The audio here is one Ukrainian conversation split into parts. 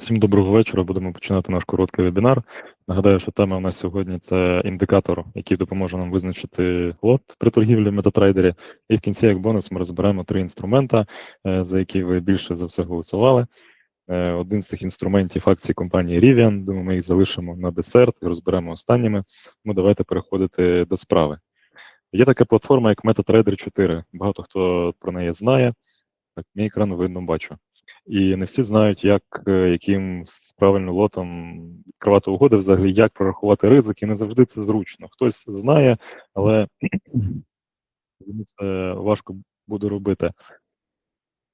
Всім доброго вечора. Будемо починати наш короткий вебінар. Нагадаю, що тема у нас сьогодні це індикатор, який допоможе нам визначити лот при торгівлі в метатрейдері. І в кінці, як бонус, ми розберемо три інструмента, е, за які ви більше за все голосували. Е, один з цих інструментів акції компанії Rivian. Думаю, ми їх залишимо на десерт і розберемо останніми. Тому давайте переходити до справи. Є така платформа, як MetaTrader 4. Багато хто про неї знає. Так, мій екран видно бачу. І не всі знають, як е, яким правильним лотом відкривати угоди, взагалі, як прорахувати ризик, і не завжди це зручно. Хтось знає, але це важко буде робити.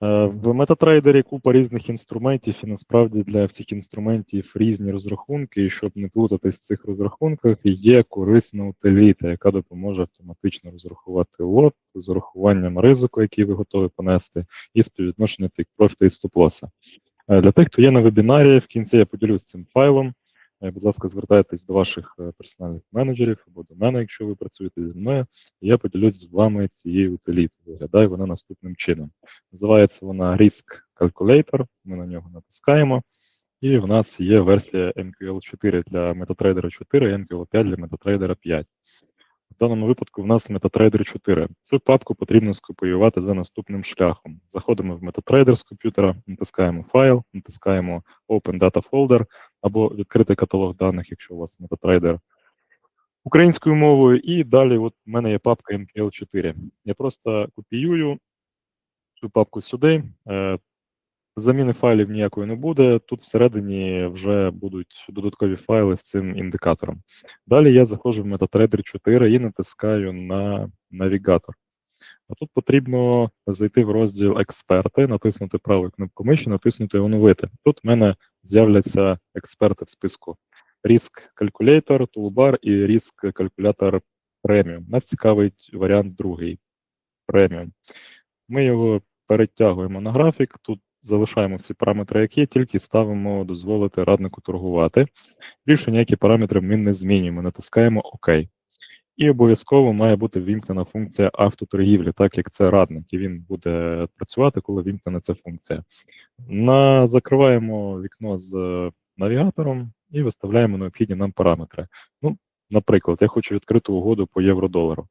Е, в метатрейдері купа різних інструментів, і насправді для всіх інструментів різні розрахунки, і щоб не плутатись в цих розрахунках, є корисна утиліта, яка допоможе автоматично розрахувати лот з урахуванням ризику, який ви готові понести, і співвідношення тих профіта і стоп-лоса. Е, для тих, хто є на вебінарі, в кінці я поділюсь цим файлом. Е, будь ласка, звертайтесь до ваших е, персональних менеджерів або до мене, якщо ви працюєте зі мною, я поділюсь з вами цією утилітою. Виглядає вона наступним чином. Називається вона Risk Calculator. Ми на нього натискаємо. І в нас є версія MQL 4 для MetaTrader 4 і MQL 5 для MetaTrader 5. В даному випадку в нас MetaTrader 4. Цю папку потрібно скопіювати за наступним шляхом. Заходимо в MetaTrader з комп'ютера, натискаємо файл, натискаємо Open Data Folder або відкритий каталог даних, якщо у вас MetaTrader українською мовою. І далі от в мене є папка MQL 4. Я просто копіюю цю папку сюди. Е, Заміни файлів ніякої не буде. Тут всередині вже будуть додаткові файли з цим індикатором. Далі я заходжу в MetaTrader 4 і натискаю на навігатор. А тут потрібно зайти в розділ Експерти, натиснути правою кнопку миші, натиснути Оновити. Тут в мене з'являться експерти в списку Risk Calculator, Toolbar і Risk Calculator Premium. Нас цікавить варіант другий Premium. Ми його перетягуємо на графік. Тут залишаємо всі параметри, які тільки ставимо дозволити раднику торгувати. Більше ніякі параметри ми не змінюємо, натискаємо ОК. І обов'язково має бути вімкнена функція автоторгівлі, так як це радник, і він буде працювати, коли вімкнена ця функція. На, Закриваємо вікно з навігатором і виставляємо необхідні нам параметри. Ну, Наприклад, я хочу відкрити угоду по євро-долару.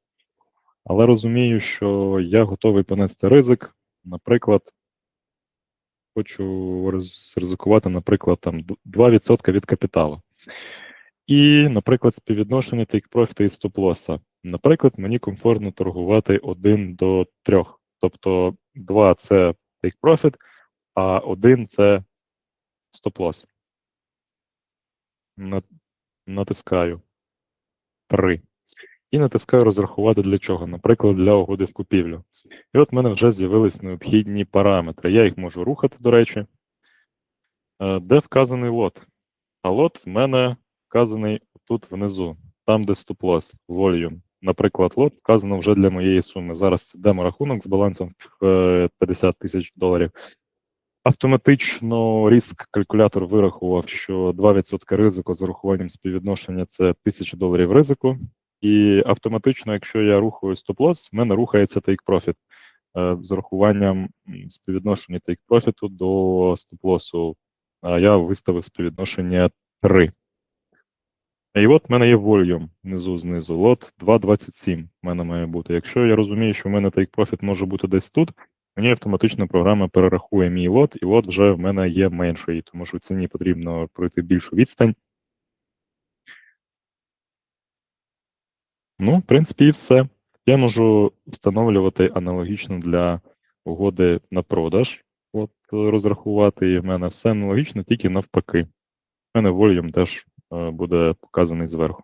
Але розумію, що я готовий понести ризик. Наприклад, хочу ризикувати, наприклад, там 2% від капіталу. І, наприклад, співвідношення take profit і стоп-лоса. Наприклад, мені комфортно торгувати 1 до 3. Тобто 2 це take profit, а 1 це стоп-лос. Натискаю 3 і натискаю розрахувати для чого, наприклад, для угоди в купівлю. І от в мене вже з'явились необхідні параметри. Я їх можу рухати, до речі, е, де вказаний лот. А лот в мене вказаний тут внизу, там, де стоп-лос, volume. Наприклад, лот вказано вже для моєї суми. Зараз це демо-рахунок з балансом 50 е, тисяч доларів. Автоматично риск калькулятор вирахував, що 2% ризику з урахуванням співвідношення це 1000 доларів ризику. І автоматично, якщо я рухаю стоп-лосс, в мене рухається е, з урахуванням співвідношення profit до стоп-лосу. Я виставив співвідношення 3. І от в мене є volume внизу знизу. Лот 2,27 в мене має бути. Якщо я розумію, що в мене take profit може бути десь тут, мені автоматично програма перерахує мій лот, і лот вже в мене є менший, тому що в ціні потрібно пройти більшу відстань. Ну, в принципі, і все. Я можу встановлювати аналогічно для угоди на продаж. От розрахувати, і в мене все аналогічно, тільки навпаки. У мене volume теж буде показаний зверху.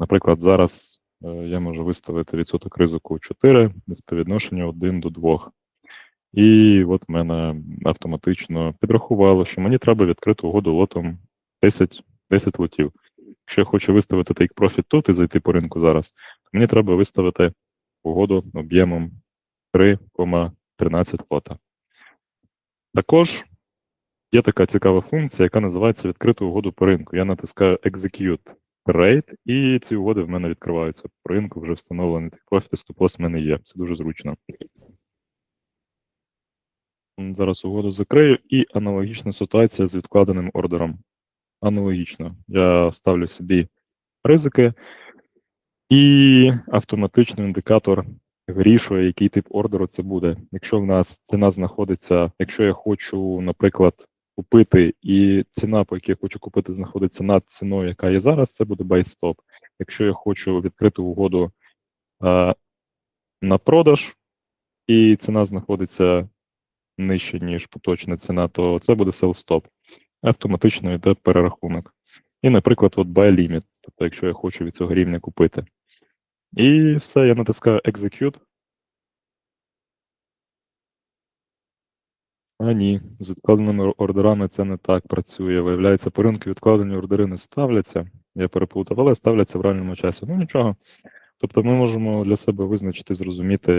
Наприклад, зараз е, я можу виставити відсоток ризику 4 з співвідношення 1 до 2. І от в мене автоматично підрахувало, що мені треба відкрити угоду лотом 10 10 лотів. Якщо я хочу виставити take profit тут і зайти по ринку зараз, то мені треба виставити угоду об'ємом 3,13 лота. Також є така цікава функція, яка називається відкрити угоду по ринку. Я натискаю Execute Trade, і ці угоди в мене відкриваються по ринку, вже встановлений і стоп-лосс в мене є. Це дуже зручно. Зараз угоду закрию. І аналогічна ситуація з відкладеним ордером. Аналогічно. Я ставлю собі ризики, і автоматично індикатор вирішує, який тип ордеру це буде. Якщо в нас ціна знаходиться, якщо я хочу, наприклад, купити, і ціна, по якій я хочу купити, знаходиться над ціною, яка є зараз, це буде stop. Якщо я хочу відкрити угоду е, на продаж, і ціна знаходиться нижче, ніж поточна ціна, то це буде sell stop. Автоматично йде перерахунок. І, наприклад, от buy limit, тобто, якщо я хочу від цього рівня купити. І все, я натискаю Execute. А ні, з відкладеними ордерами це не так працює. Виявляється, по ринку відкладені ордери не ставляться. Я переплутав, але ставляться в реальному часі. Ну нічого. Тобто ми можемо для себе визначити, зрозуміти.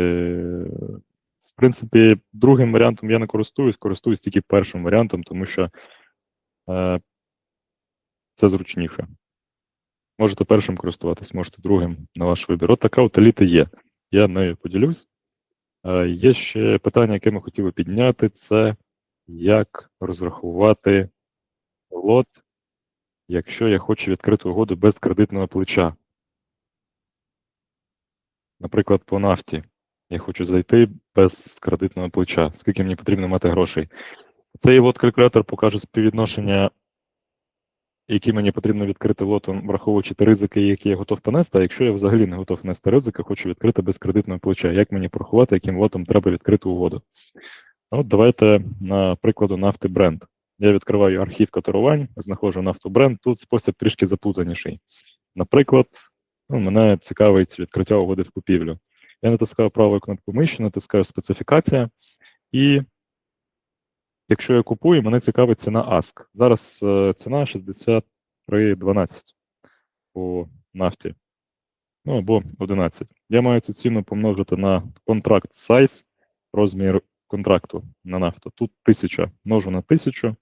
В принципі, другим варіантом я не користуюсь, користуюсь тільки першим варіантом, тому що е, це зручніше. Можете першим користуватись, можете другим на ваш вибір. От така от еліта є. Я нею поділюсь. Е, Є ще питання, яке ми хотіли підняти: це як розрахувати лот, якщо я хочу відкрити угоду без кредитного плеча. Наприклад, по нафті. Я хочу зайти без кредитного плеча. Скільки мені потрібно мати грошей? Цей лот-калькулятор покаже співвідношення, які мені потрібно відкрити лотом, враховуючи ті ризики, які я готов понести. А якщо я взагалі не готов нести ризики, хочу відкрити без кредитного плеча. Як мені порахувати, яким лотом треба відкрити угоду? От давайте на прикладу нафти бренд. Я відкриваю архів котирувань, знаходжу нафту бренд. Тут спосіб трішки заплутаніший. Наприклад, ну, мене цікавить відкриття угоди в купівлю. Я натискаю правою кнопку миші, натискаю специфікація, і якщо я купую, мене цікавить ціна ASK. Зараз е, ціна 63,12 по нафті. Ну або 11. Я маю цю ціну помножити на контракт size, розмір контракту на нафту. Тут 1000 множу на 1000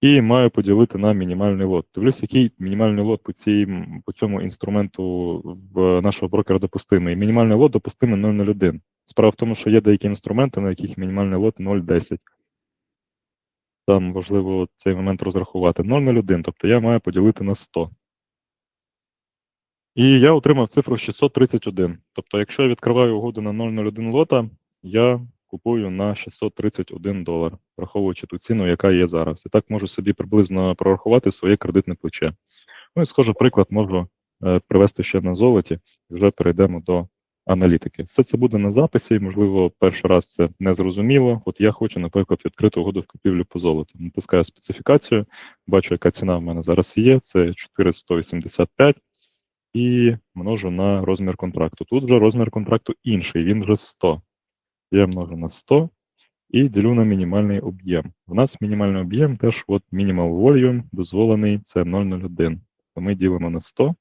і маю поділити на мінімальний лот. Дивлюсь, який мінімальний лот по цій, по цьому інструменту в нашого брокера допустимий. Мінімальний лот допустимий 0,01. Справа в тому, що є деякі інструменти, на яких мінімальний лот 0,10. Там важливо цей момент розрахувати. 0,01, тобто я маю поділити на 100. І я отримав цифру 631. Тобто, якщо я відкриваю угоду на 0,01 лота, я купую на 631 долар, враховуючи ту ціну, яка є зараз. І так можу собі приблизно прорахувати своє кредитне плече. Ну і схожий приклад можу е, привести ще на золоті, вже перейдемо до аналітики. Все це буде на записі, можливо, перший раз це не зрозуміло. От я хочу, наприклад, відкрити угоду в купівлю по золоту. Натискаю специфікацію, бачу, яка ціна в мене зараз є. Це 485 і множу на розмір контракту. Тут вже розмір контракту інший, він вже 100. Я множу на 100 і ділю на мінімальний об'єм. У нас мінімальний об'єм теж от minimal volume дозволений, це 0,01. То ми ділимо на 100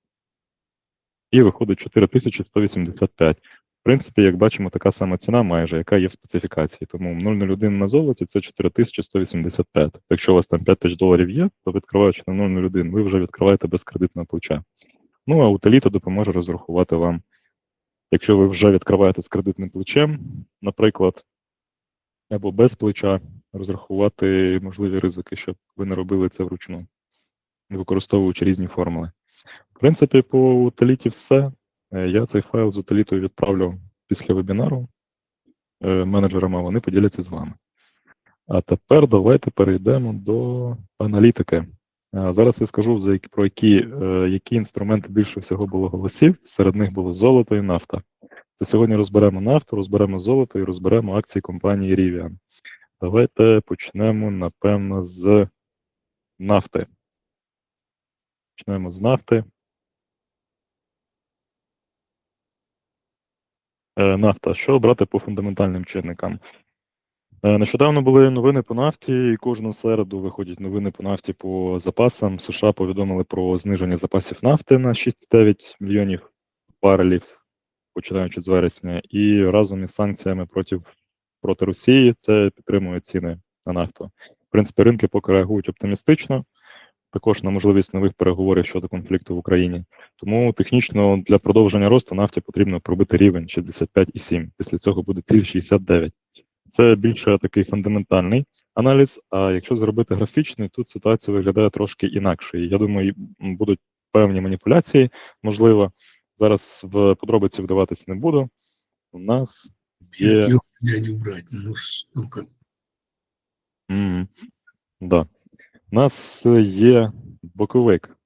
і виходить 4185. В принципі, як бачимо, така сама ціна майже, яка є в специфікації. Тому 0,01 на золоті це 4185. Якщо у вас там 5 тисяч доларів є, то відкриваючи на 0,01, ви вже відкриваєте без кредитного плеча. Ну, а утиліта допоможе розрахувати вам, якщо ви вже відкриваєте з кредитним плечем, наприклад, або без плеча, розрахувати можливі ризики, щоб ви не робили це вручну, використовуючи різні формули. Принципі, по утиліті все. Е, Я цей файл з утилітою відправлю після вебінару е, менеджерам, а вони поділяться з вами. А тепер давайте перейдемо до аналітики. Зараз я скажу, про які, е, які інструменти більше всього було голосів. Серед них було золото і нафта. То сьогодні розберемо нафту, розберемо золото і розберемо акції компанії Rivian. Давайте почнемо, напевно, з нафти. Почнемо з нафти. Нафта. Що брати по фундаментальним чинникам? Е, Нещодавно були новини по нафті, і кожну середу виходять новини по нафті по запасам. США повідомили про зниження запасів нафти на 6,9 мільйонів барелів, починаючи з вересня, і разом із санкціями проти, проти Росії це підтримує ціни на нафту. В принципі, ринки поки реагують оптимістично, також на можливість нових переговорів щодо конфлікту в Україні. Тому технічно для продовження росту нафті потрібно пробити рівень 65,7. Після цього буде ціль 69. Це більше такий фундаментальний аналіз. А якщо зробити графічний, тут ситуація виглядає трошки інакше. Я думаю, будуть певні маніпуляції, можливо. Зараз в подробиці вдаватись не буду. У нас є. Её, дядю брать, ну сука. М, Да. У нас е, є боковик.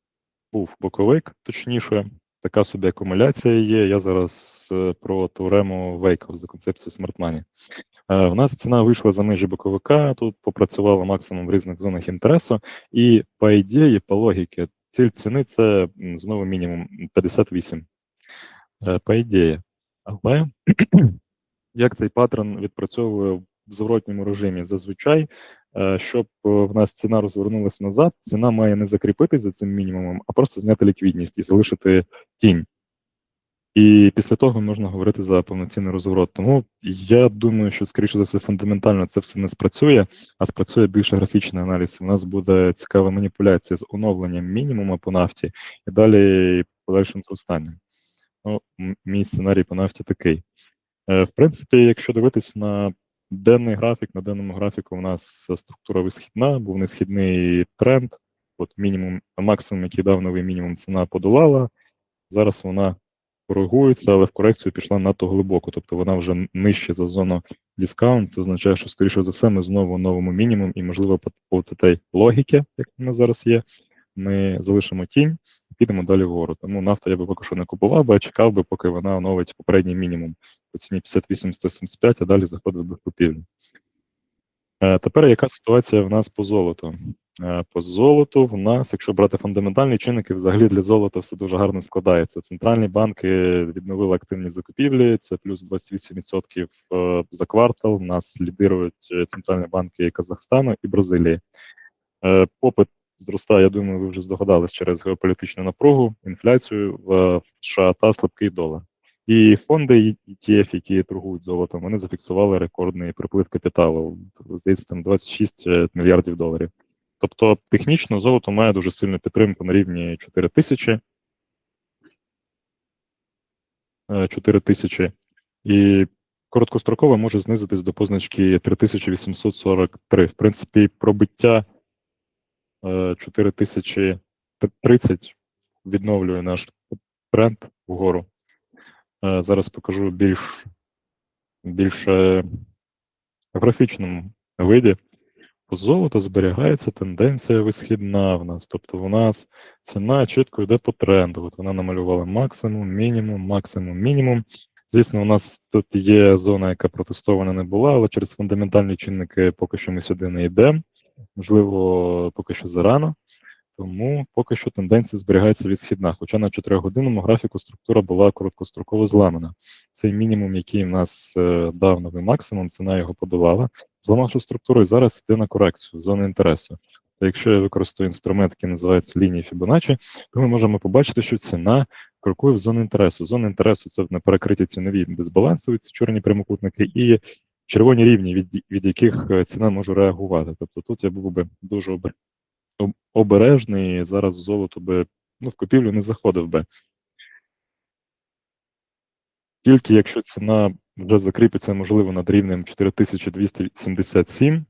Був боковик, точніше, така собі акумуляція є. Я зараз е, про теорему Вейков за Smart Money. Е, В нас ціна вийшла за межі боковика, тут попрацювала максимум в різних зонах інтересу, і по ідеї, по логіки, ціль ціни це знову мінімум 58. Е, По ідеї. Але як цей паттерн відпрацьовує в зворотньому режимі? Зазвичай, щоб е, в нас ціна розвернулася назад, ціна має не закріпитись за цим мінімумом, а просто зняти ліквідність і залишити тінь. І після того можна говорити за повноцінний розворот. Тому я думаю, що, скоріше за все, фундаментально це все не спрацює, а спрацює більше графічний аналіз. У нас буде цікава маніпуляція з оновленням мінімуму по нафті і далі подальшим зростанням. Ну, мій сценарій по нафті такий. Е, В принципі, якщо дивитись на денний графік, на денному графіку у нас структура висхідна, був несхідний тренд. От мінімум, максимум, який дав новий мінімум, ціна подолала. Зараз вона коригується, але в корекцію пішла надто глибоко. Тобто вона вже нижче за зону дискаунт. Це означає, що, скоріше за все, ми знову новому мінімум, і, можливо, по, цієї логіки, як у нас зараз є, ми залишимо тінь підемо далі вгору. Тому нафту я би поки що не купував би, а чекав би, поки вона оновить попередній мінімум по ціні 58-175, а далі заходив би в купівлю. Е, Тепер яка ситуація в нас по золоту? Е, По золоту в нас, якщо брати фундаментальні чинники, взагалі для золота все дуже гарно складається. Центральні банки відновили активні закупівлі, це плюс 28% е, за квартал. Нас лідирують центральні банки Казахстану і Бразилії. Попит зростає, я думаю, ви вже здогадались через геополітичну напругу, інфляцію в США та слабкий долар. І фонди ETF, які торгують золотом, вони зафіксували рекордний приплив капіталу. Здається, там 26 мільярдів доларів. Тобто, технічно золото має дуже сильну підтримку на рівні 4 тисячі. 4 тисячі. І короткостроково може знизитись до позначки 3843. В принципі, пробиття 4030 відновлює наш тренд вгору. Е, Зараз покажу більш більше графічному виді. По золоту зберігається тенденція висхідна в нас. Тобто у нас ціна чітко йде по тренду. От вона намалювала максимум, мінімум, максимум, мінімум. Звісно, у нас тут є зона, яка протестована не була, але через фундаментальні чинники поки що ми сюди не йдемо. Можливо, поки що зарано. Тому поки що тенденція зберігається відсхідна. Хоча на 4-годинному графіку структура була короткостроково зламана. Цей мінімум, який в нас е, дав новий максимум, ціна його подолала. Зламавши структуру, і зараз йде на корекцію зони інтересу. Та якщо я використаю інструмент, який називається лінії Фібоначчі, то ми можемо побачити, що ціна крокує в зону інтересу. Зона інтересу це на перекриті цінові дисбалансові, це чорні прямокутники, і червоні рівні, від, від яких е, ціна може реагувати. Тобто тут я був би дуже обережний, зараз золото би ну, в купівлю не заходив би. Тільки якщо ціна вже закріпиться, можливо, над рівнем 4277, м,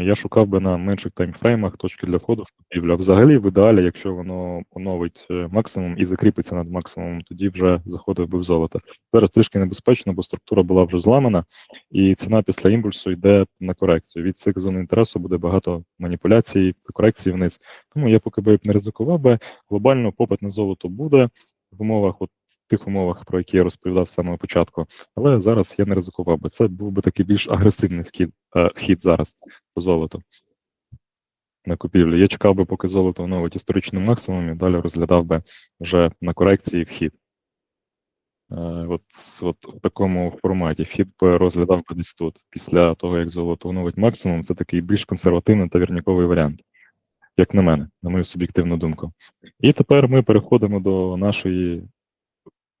я шукав би на менших таймфреймах точки для входу в купівлю. А взагалі, в ідеалі, якщо воно оновить е, максимум і закріпиться над максимумом, тоді вже заходив би в золото. Зараз трішки небезпечно, бо структура була вже зламана, і ціна після імпульсу йде на корекцію. Від цих зон інтересу буде багато маніпуляцій, корекцій вниз. Тому я поки би не ризикував би. Глобально попит на золото буде в умовах, от тих умовах, про які я розповідав з самого початку. Але зараз я не ризикував би. Це був би такий більш агресивний вхід, е, вхід зараз по золоту на купівлю. Я чекав би, поки золото оновить історичний максимум, і далі розглядав би вже на корекції вхід. Е, От, от в такому форматі вхід розглядав би десь тут. Після того, як золото оновить максимум, це такий більш консервативний та вірніковий варіант, як на мене, на мою суб'єктивну думку. І тепер ми переходимо до нашої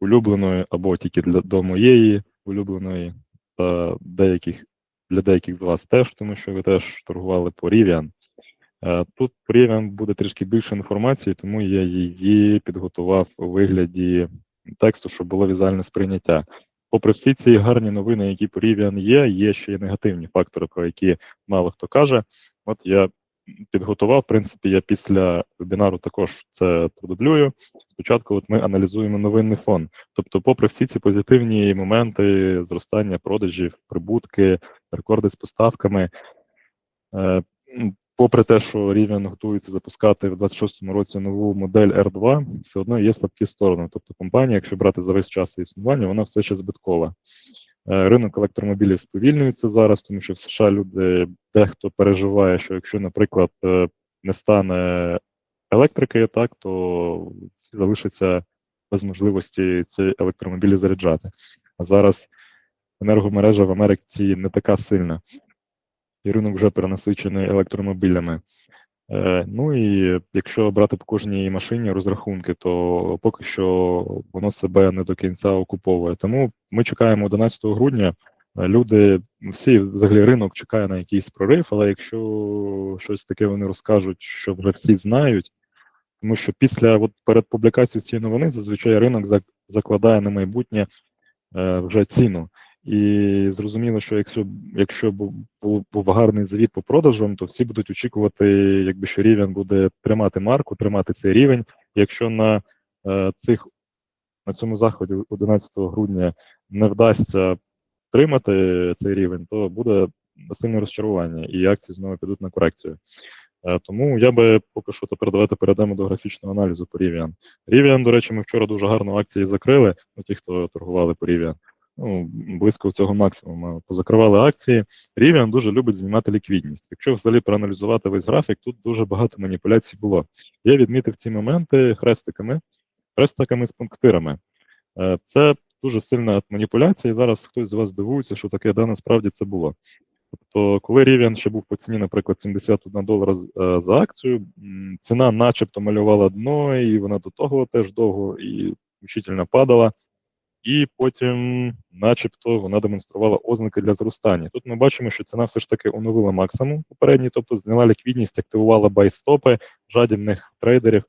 улюбленої, або тільки для до моєї улюбленої, та деяких для деяких з вас теж, тому що ви теж торгували по Rivian. Е, Тут по Rivian буде трішки більше інформації, тому я її підготував у вигляді тексту, щоб було візуальне сприйняття. попри всі ці гарні новини, які по Rivian є, є ще й негативні фактори, про які мало хто каже. От я підготував. В принципі, я після вебінару також це продублюю. Спочатку, от ми аналізуємо новинний фон. Тобто, попри всі ці позитивні моменти зростання продажів, прибутки, рекорди з поставками. Е, Попри те, що Rivian готується запускати в 26-му році нову модель R2, все одно є слабкі сторони. Тобто компанія, якщо брати за весь час існування, вона все ще збиткова. Е, Ринок електромобілів сповільнюється зараз, тому що в США люди дехто переживає, що якщо, наприклад, е, не стане електрики, так то залишиться без можливості ці електромобілі заряджати. А зараз енергомережа в Америці не така сильна, і ринок вже перенасичений електромобілями. Е, Ну і якщо брати по кожній машині розрахунки, то поки що воно себе не до кінця окуповує. Тому ми чекаємо 11 грудня. Е, Люди, всі взагалі ринок чекає на якийсь прорив, але якщо щось таке вони розкажуть, що вже всі знають, тому що після от перед публікацією цієї новини зазвичай ринок закладає на майбутнє е, вже ціну. І зрозуміло, що якщо якщо був, гарний звіт по продажам, то всі будуть очікувати, якби що рівень буде тримати марку, тримати цей рівень. Якщо на е, цих на цьому заході 11 грудня не вдасться тримати цей рівень, то буде сильне розчарування, і акції знову підуть на корекцію. Е, Тому я би поки що тепер давайте перейдемо до графічного аналізу по Rivian. Rivian, до речі, ми вчора дуже гарно акції закрили. Ну, ті, хто торгували по Rivian. Ну, близько цього максимуму позакривали акції. Rivian дуже любить знімати ліквідність. Якщо взагалі проаналізувати весь графік, тут дуже багато маніпуляцій було. Я відмітив ці моменти хрестиками, хрестиками з пунктирами. Е, Це дуже сильна маніпуляція, і зараз хтось з вас здивується, що таке да, насправді це було. Тобто, коли Rivian ще був по ціні, наприклад, 71 долара е, за акцію, ціна начебто малювала дно, і вона до того теж довго і мучительно падала. І потім, начебто, вона демонструвала ознаки для зростання. Тут ми бачимо, що ціна все ж таки оновила максимум попередній, тобто зняла ліквідність, активувала байстопи жадібних трейдерів,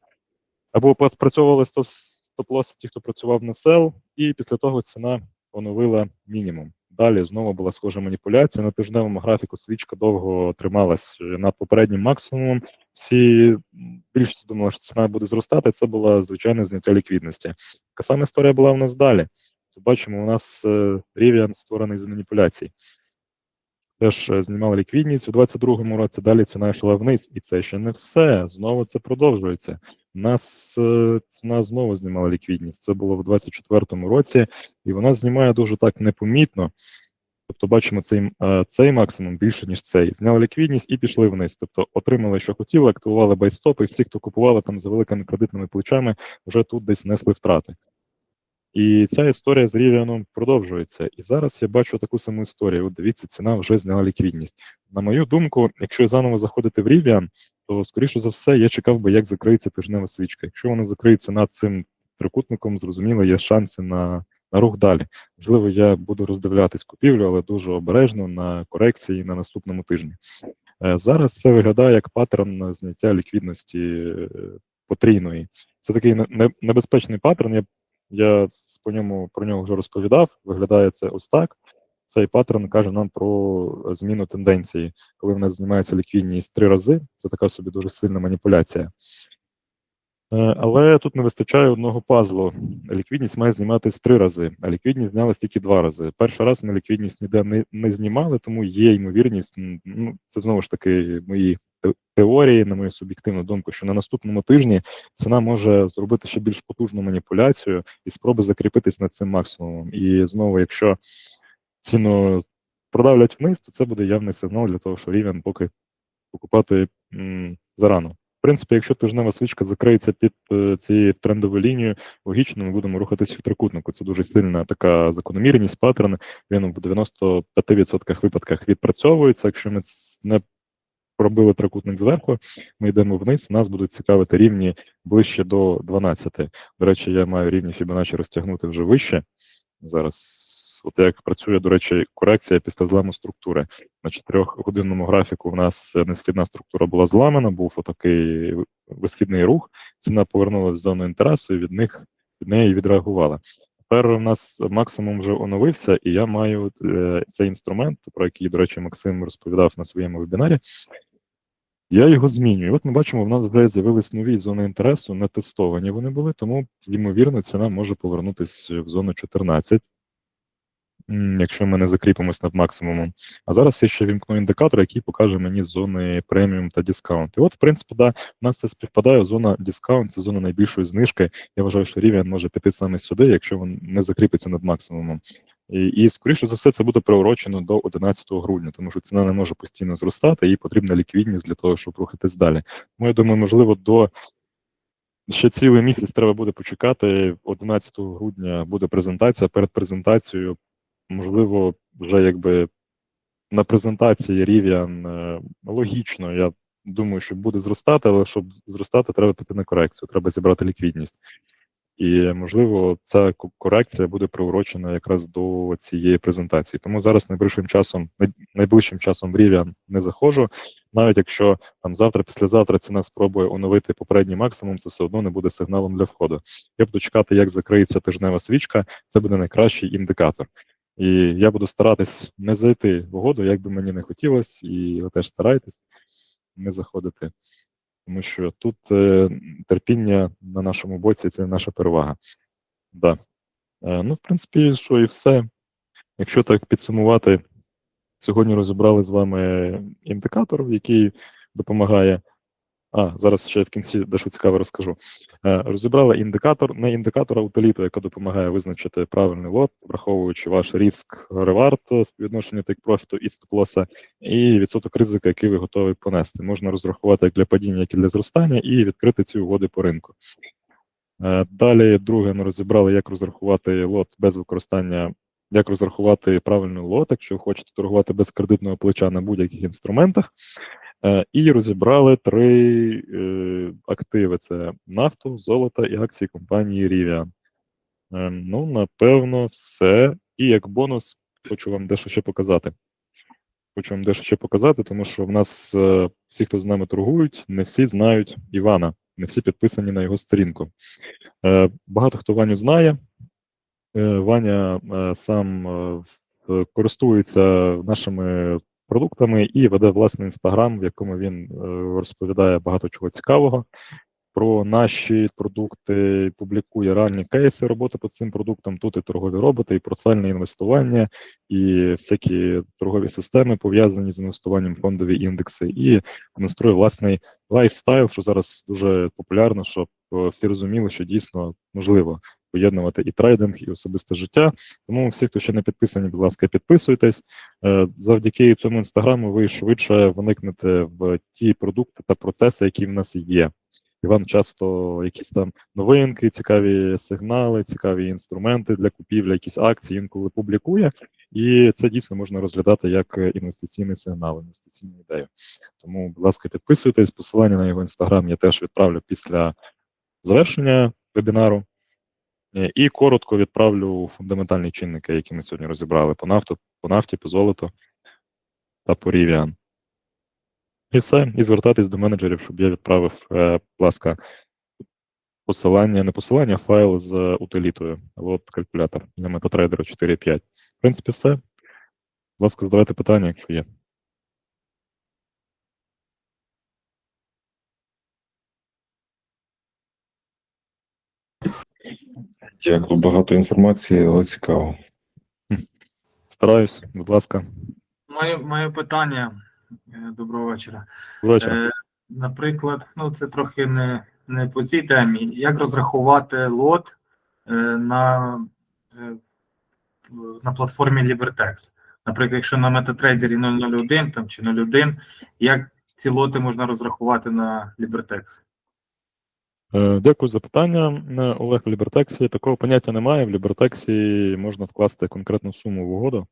або спрацьовували стоп стоп-лоси ті, хто працював на сел, і після того ціна оновила мінімум. Далі знову була схожа маніпуляція. На тижневому графіку свічка довго трималась над попереднім максимумом. Всі більшість думали, що ціна буде зростати. Це було звичайне зняття ліквідності. Така сама історія була у нас далі. То бачимо, у нас Rivian створений з маніпуляцій. Теж е, знімали ліквідність у 22-му році, далі ціна йшла вниз, і це ще не все. Знову це продовжується. У нас е, ціна знову знімала ліквідність. Це було в 24-му році, і вона знімає дуже так непомітно. Тобто, бачимо цей, е, цей максимум більше, ніж цей. Зняли ліквідність і пішли вниз. Тобто отримали, що хотіли, активували байстопи, і всі, хто купували там за великими кредитними плечами, вже тут десь несли втрати. І ця історія з Rivian продовжується. І зараз я бачу таку саму історію. От дивіться, ціна вже зняла ліквідність. На мою думку, якщо заново заходити в Rivian, то скоріше за все я чекав би, як закриється тижнева свічка. Якщо вона закриється над цим трикутником, зрозуміло, є шанси на, на рух далі. Можливо, я буду роздивлятись купівлю, але дуже обережно на корекції на наступному тижні. Е, Зараз це виглядає як паттерн зняття ліквідності е, потрійної. Це такий не- не- небезпечний паттерн. Я я по ньому про нього вже розповідав. Виглядає це ось так. Цей паттерн каже нам про зміну тенденції, коли в нас знімається ліквідність три рази. Це така собі дуже сильна маніпуляція. Е, Але тут не вистачає одного пазлу. Ліквідність має зніматись три рази, а ліквідність знялась тільки два рази. Перший раз ми ліквідність ніде не, не знімали, тому є ймовірність. Ну, це знову ж таки мої теорії, на мою суб'єктивну думку, що на наступному тижні ціна може зробити ще більш потужну маніпуляцію і спроби закріпитись над цим максимумом. І знову, якщо ціну продавлять вниз, то це буде явний сигнал для того, що рівень поки покупати м, зарано. Принципі, якщо тижнева свічка закриється під е, цією трендовою лінією, логічно ми будемо рухатися в трикутнику. Це дуже сильна така закономірність, паттерн. Він в 95% випадках відпрацьовується. Якщо ми не пробили трикутник зверху, ми йдемо вниз, нас будуть цікавити рівні ближче до 12. До речі, я маю рівні Fibonacci розтягнути вже вище. Зараз, от як працює, до речі, корекція після зламу структури. На 4-годинному графіку в нас е, несхідна структура була зламана, був отакий висхідний рух, ціна повернулася в зону інтересу і від них від неї відреагувала. тепер у нас максимум вже оновився, і я маю е, цей інструмент, про який, до речі, Максим розповідав на своєму вебінарі. Я його змінюю. От ми бачимо, в нас вже з'явились нові зони інтересу, не тестовані вони були, тому, ймовірно, ціна може повернутися в зону 14, м, якщо ми не закріпимось над максимумом. А зараз я ще вімкну індикатор, який покаже мені зони преміум та дискаунт. І от, в принципі, да, у нас це співпадає. Зона дискаунт це зона найбільшої знижки. Я вважаю, що рівень може піти саме сюди, якщо він не закріпиться над максимумом. І, і скоріше за все, це буде приурочено до 11 грудня, тому що ціна не може постійно зростати, їй потрібна ліквідність для того, щоб рухатись далі. Тому я думаю, можливо, до ще цілий місяць треба буде почекати. 11 грудня буде презентація. Перед презентацією, можливо, вже якби на презентації Rivian е, логічно, я думаю, що буде зростати, але щоб зростати, треба піти на корекцію, треба зібрати ліквідність. І можливо, ця корекція буде приурочена якраз до цієї презентації. Тому зараз найближчим часом, найближчим часом в Rivian не заходжу. Навіть якщо там завтра, післязавтра ціна спробує оновити попередній максимум, це все одно не буде сигналом для входу. Я буду чекати, як закриється тижнева свічка. Це буде найкращий індикатор. І я буду старатись не зайти в угоду, як би мені не хотілося, і ви теж старайтесь не заходити. Тому що тут е, терпіння на нашому боці це наша перевага. Да. Е, ну, в принципі, що і все. Якщо так підсумувати, сьогодні розібрали з вами індикатор, який допомагає. А, зараз ще в кінці дещо цікаве розкажу. Е, розібрали індикатор, не індикатор, утиліту, яка допомагає визначити правильний лот, враховуючи ваш риск ревард, співвідношення тик профіту і стоп-лоса, і відсоток ризику, який ви готові понести. Можна розрахувати як для падіння, як і для зростання, і відкрити ці угоди по ринку. Е, Далі, друге, ми розібрали, як розрахувати лот без використання, як розрахувати правильний лот, якщо ви хочете торгувати без кредитного плеча на будь-яких інструментах. Е, І розібрали три е, активи: це нафту, золото і акції компанії Rivian. Е, Ну, напевно, все. І як бонус, хочу вам дещо ще показати. Хочу вам дещо ще показати, тому що в нас е, всі, хто з нами торгують, не всі знають Івана, не всі підписані на його сторінку. Е, Багато хто Ваню знає. Е, Ваня е, сам е, користується нашими продуктами і веде власний інстаграм, в якому він е, розповідає багато чого цікавого про наші продукти, публікує реальні кейси роботи по цим продуктам. Тут і торгові роботи, і портфельне інвестування, і всякі торгові системи пов'язані з інвестуванням фондові індекси, і демонструє власний лайфстайл, що зараз дуже популярно, щоб е, всі розуміли, що дійсно можливо поєднувати і трейдинг, і особисте життя. Тому всі, хто ще не підписані, будь ласка, підписуйтесь. Е, Завдяки цьому інстаграму ви швидше вникнете в ті продукти та процеси, які в нас є. Іван часто якісь там новинки, цікаві сигнали, цікаві інструменти для купівлі, якісь акції інколи публікує, і це дійсно можна розглядати як інвестиційний сигнал, інвестиційну ідею. Тому, будь ласка, підписуйтесь. Посилання на його інстаграм я теж відправлю після завершення вебінару. Е, І коротко відправлю фундаментальні чинники, які ми сьогодні розібрали по нафту, по нафті, по золоту та по Rivian. І все, і звертатись до менеджерів, щоб я відправив, е, будь ласка, посилання, не посилання, а файл з утилітою. От калькулятор для MetaTrader 4.5. В принципі, все. Будь ласка, задавайте питання, якщо є. Дякую, багато інформації, але цікаво. Стараюсь, будь ласка. Моє, моє питання. е, Доброго вечора. Доброго вечора. Е, наприклад, ну це трохи не, не по цій темі. Як розрахувати лот е, на, е, на платформі Libertex? Наприклад, якщо на MetaTrader 001 там, чи 01, як ці лоти можна розрахувати на Libertex? Е, Дякую за питання. Е, Олег в Лібертексі. Такого поняття немає. В Лібертексі можна вкласти конкретну суму в угоду.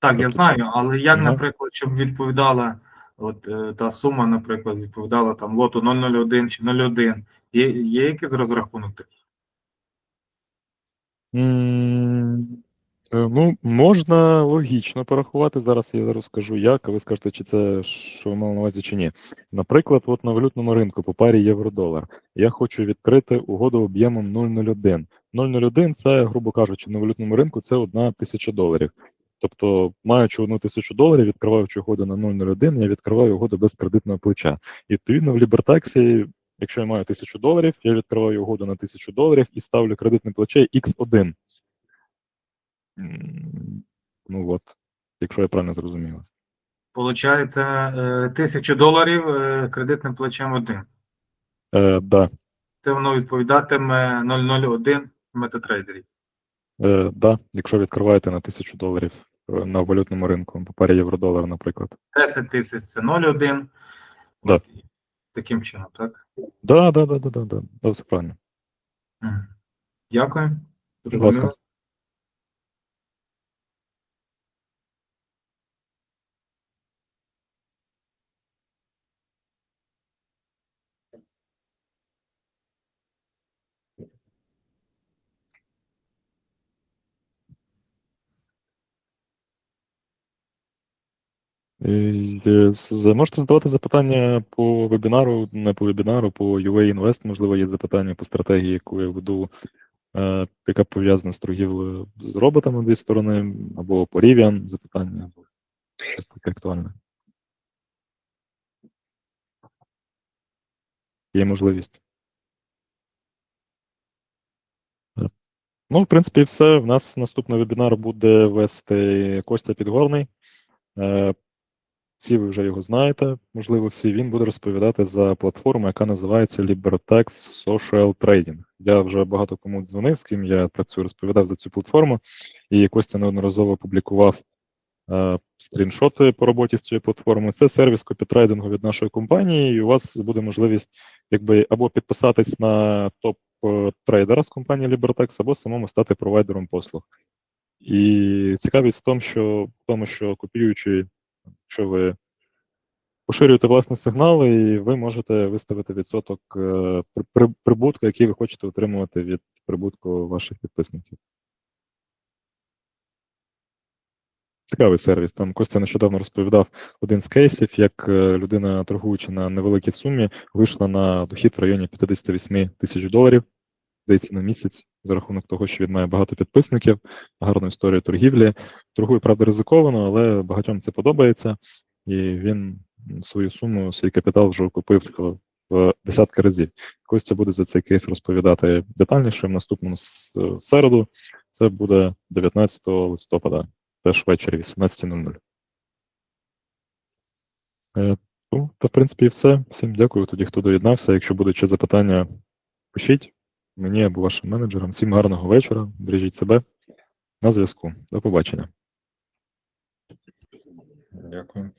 Так, я Тобто- знаю, але як, Ага. наприклад, щоб відповідала от е, та сума, наприклад, відповідала там лоту 001 чи 01, є, є якийсь розрахунок такий? Ну, можна логічно порахувати. Зараз я розкажу, як, а ви скажете, чи це що ви на увазі, чи ні. Наприклад, от на валютному ринку по парі євро-долар я хочу відкрити угоду об'ємом 0,01. 0,01 це, грубо кажучи, на валютному ринку це одна тисяча доларів. Тобто, маючи одну тисячу доларів, відкриваючи угоду на 0,01, я відкриваю угоду без кредитного плеча. І відповідно в Лібертексі, якщо я маю тисячу доларів, я відкриваю угоду на тисячу доларів і ставлю кредитне плече X1. Ну от, якщо я правильно зрозумів. Получається е, тисячу доларів е, кредитним плечем один. Е, да, Це воно відповідатиме 001 в метатрейдері. е, да, якщо відкриваєте на тисячу доларів е, на валютному ринку, по парі євро-долар, наприклад. 10 тисяч це 0,1. Да. Таким чином, так? Да, да, да, да, да, да, да, все правильно. Дякую. Будь ласка. Можете задавати запитання по вебінару, не по вебінару, по UA Invest, можливо, є запитання по стратегії, яку я веду, е, яка пов'язана з торгівлею з роботами дві сторони, або по Rivian запитання, або щось таке актуальне. Є можливість. Е, Ну, в принципі, все. В нас наступний вебінар буде вести Костя Підгорний. Всі ви вже його знаєте, можливо, всі. Він буде розповідати за платформу, яка називається LiberTex Social Trading. Я вже багато кому дзвонив, з ким я працюю, розповідав за цю платформу, і Костя неодноразово публікував е, скріншоти по роботі з цією платформою. Це сервіс копітрейдингу від нашої компанії, і у вас буде можливість якби або підписатись на топ е, з компанії LiberTex, або самому стати провайдером послуг. І цікавість в тому, що в тому, що копіюючи, якщо ви поширюєте власний сигнал, і ви можете виставити відсоток е, при- при- прибутку, який ви хочете отримувати від прибутку ваших підписників. Цікавий сервіс. Там Костя нещодавно розповідав один з кейсів, як е, людина, торгуючи на невеликій сумі, вийшла на дохід в районі 58 тисяч доларів, здається, на місяць, за рахунок того, що він має багато підписників, гарну історію торгівлі. Торгує, правда, ризиковано, але багатьом це подобається. І він свою суму, свій капітал вже окупив в десятки разів. Костя буде за цей кейс розповідати детальніше в наступному середу. Це буде 19 листопада, теж ввечері 18.00. Е, Ну, то, в принципі, і все. Всім дякую тоді, хто доєднався. Якщо будуть ще запитання, пишіть мені або вашим менеджерам. Всім гарного вечора. Бережіть себе. На зв'язку. До побачення. Дякую.